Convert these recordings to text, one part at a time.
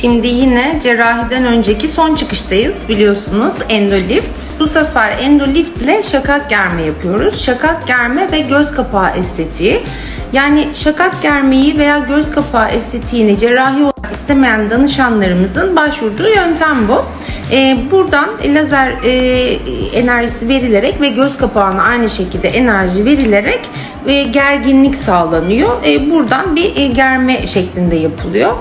Şimdi yine cerrahiden önceki son çıkıştayız biliyorsunuz endolift. Bu sefer endolift ile şakak germe yapıyoruz. Şakak germe ve göz kapağı estetiği. Yani şakak germeyi veya göz kapağı estetiğini cerrahi olarak istemeyen danışanlarımızın başvurduğu yöntem bu. Ee, buradan lazer e, enerjisi verilerek ve göz kapağına aynı şekilde enerji verilerek e, gerginlik sağlanıyor. E, buradan bir e, germe şeklinde yapılıyor.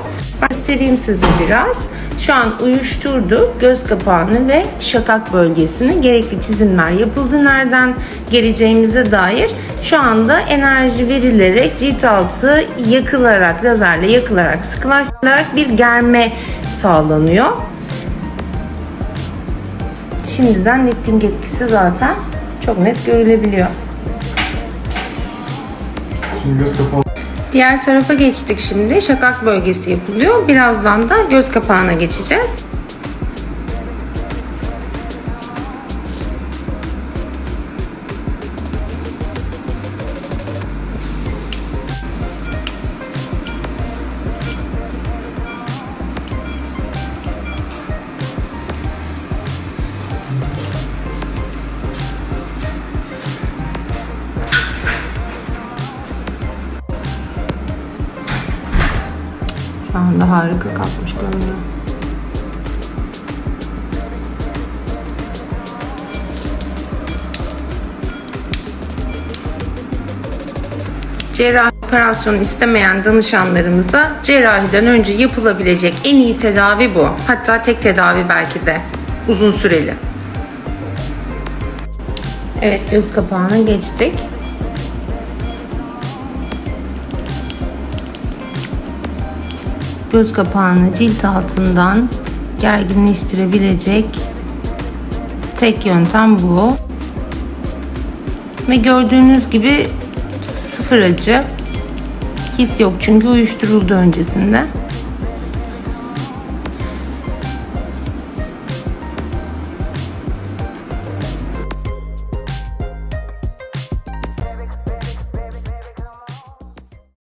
Göstereyim size biraz. Şu an uyuşturdu göz kapağını ve şakak bölgesini. Gerekli çizimler yapıldı. Nereden geleceğimize dair şu anda enerji verilerek cilt altı yakılarak, lazerle yakılarak, sıkılaştırılarak bir germe sağlanıyor. Şimdiden lifting etkisi zaten çok net görülebiliyor. Şimdi göz kapağı. Diğer tarafa geçtik şimdi. Şakak bölgesi yapılıyor. Birazdan da göz kapağına geçeceğiz. Anda harika kalkmış görünüyor. Cerrahi operasyon istemeyen danışanlarımıza cerrahiden önce yapılabilecek en iyi tedavi bu. Hatta tek tedavi belki de uzun süreli. Evet göz kapağına geçtik. Göz kapağını cilt altından gerginleştirebilecek tek yöntem bu. Ve gördüğünüz gibi sıfır acı. His yok çünkü uyuşturuldu öncesinde.